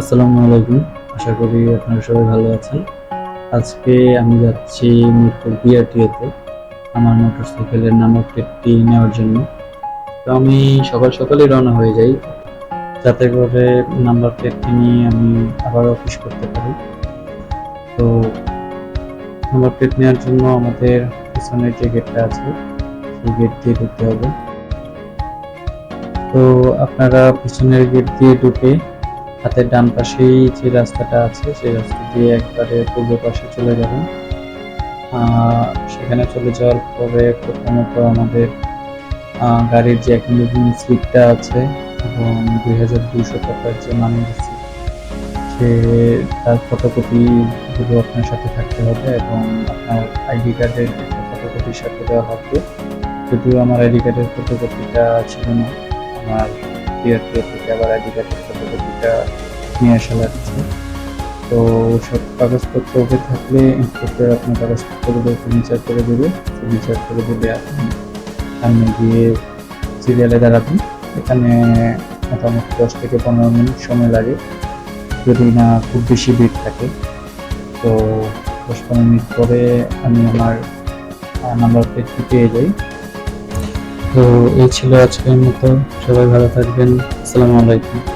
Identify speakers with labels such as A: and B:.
A: আসসালামু আলাইকুম। আশা করি আপনারা সবাই ভালো আছেন। আজকে আমি যাচ্ছি মিরপুর বিআরটিওতে, আমার মোটরসাইকেলের নাম্বার প্লেটটি নেওয়ার জন্য। তো আমি সকাল সকালই রওনা হয়ে যাই। যাতে করে নাম্বার প্লেটটি নিয়ে আমি আবার অফিস করতে পারি। তো নাম্বার প্লেট নেওয়ার জন্য আমাদের পিছনের যে গেটটা আছে, সেই গেট দিয়ে ঢুকতে হবে। তো আপনারা পিছনের গেট দিয়ে ঢুকে হাতের ডান পাশেই যে রাস্তাটা আছে, সেই রাস্তা দিয়ে একবারে পূর্ব পাশে চলে যাবেন। সেখানে চলে যাওয়ার পরে প্রথমত আমাদের গাড়ির যে এখন স্লিপটা আছে এবং দুই হাজার দুইশো টাকার যে মানি স্লিপ সে, তার ফটোকপি গুলো আপনার সাথে থাকতে হবে এবং আপনার আইডি কার্ডের ফটোকপির সাথে দেওয়া হবে। যদিও আমার আইডি কার্ডের ফটোকপিটা ছিল না, আমার পিআরপিও থেকে আবার আইডি ফটোকপিটা নিয়ে আসা লাগছে তো সব কাগজপত্র ওকে থাকলে ইন্সপেক্টর আপনার কাগজপত্রগুলো সিগনেচার করে দেবে সিগনেচার করে দেবে আপনি সামনে গিয়ে সিরিয়ালে দাঁড়াবেন এখানে মোটামুটি দশ থেকে পনেরো মিনিট সময় লাগে যদি না খুব বেশি ভিড় থাকে তো দশ পনেরো মিনিট পরে আমি আমার নাম্বার প্লেটটি পেয়ে যাই তো এই ছিল আজকের মতো। সবাই ভালো থাকবেন। আসসালামু আলাইকুম।